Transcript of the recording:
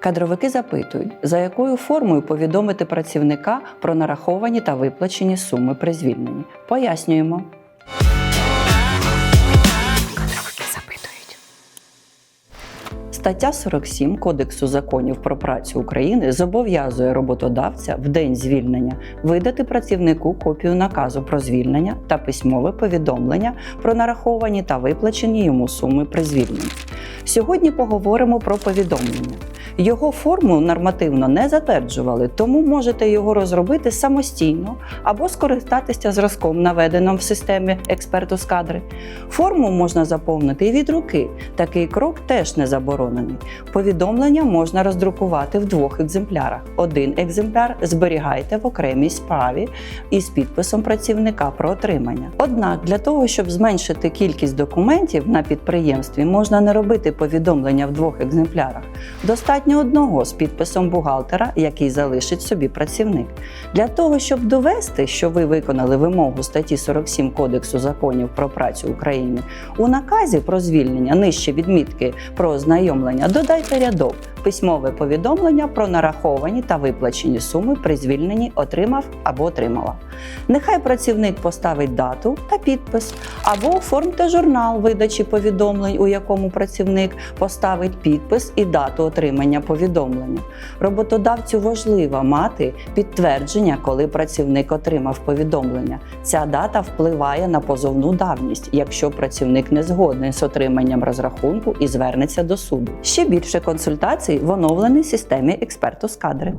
Кадровики запитують, за якою формою повідомити працівника про нараховані та виплачені суми при звільненні. Пояснюємо. Стаття 47 Кодексу законів про працю України зобов'язує роботодавця в день звільнення видати працівнику копію наказу про звільнення та письмове повідомлення про нараховані та виплачені йому суми при звільненні. Сьогодні поговоримо про повідомлення. Його форму нормативно не затверджували, тому можете його розробити самостійно або скористатися зразком, наведеним в системі експерту з кадри. Форму можна заповнити і від руки. Такий крок теж не заборонений. Повідомлення можна роздрукувати в двох екземплярах. Один екземпляр зберігайте в окремій справі із підписом працівника про отримання. Однак для того, щоб зменшити кількість документів на підприємстві, можна не робити повідомлення в двох екземплярах. Достатньо одного з підписом бухгалтера, який залишить собі працівник. Для того, щоб довести, що ви виконали вимогу статті 47 Кодексу законів про працю України, у наказі про звільнення нижче відмітки про ознайомлення додайте рядок письмове повідомлення про нараховані та виплачені суми при звільненні отримав або отримала. Нехай працівник поставить дату та підпис, або оформте журнал видачі повідомлень, у якому працівник поставить підпис і дату отримання повідомлення. Роботодавцю важливо мати підтвердження, коли працівник отримав повідомлення. Ця дата впливає на позовну давність, якщо працівник не згодний з отриманням розрахунку і звернеться до суду. Ще більше консультацій в оновленій системі експерту з кадри.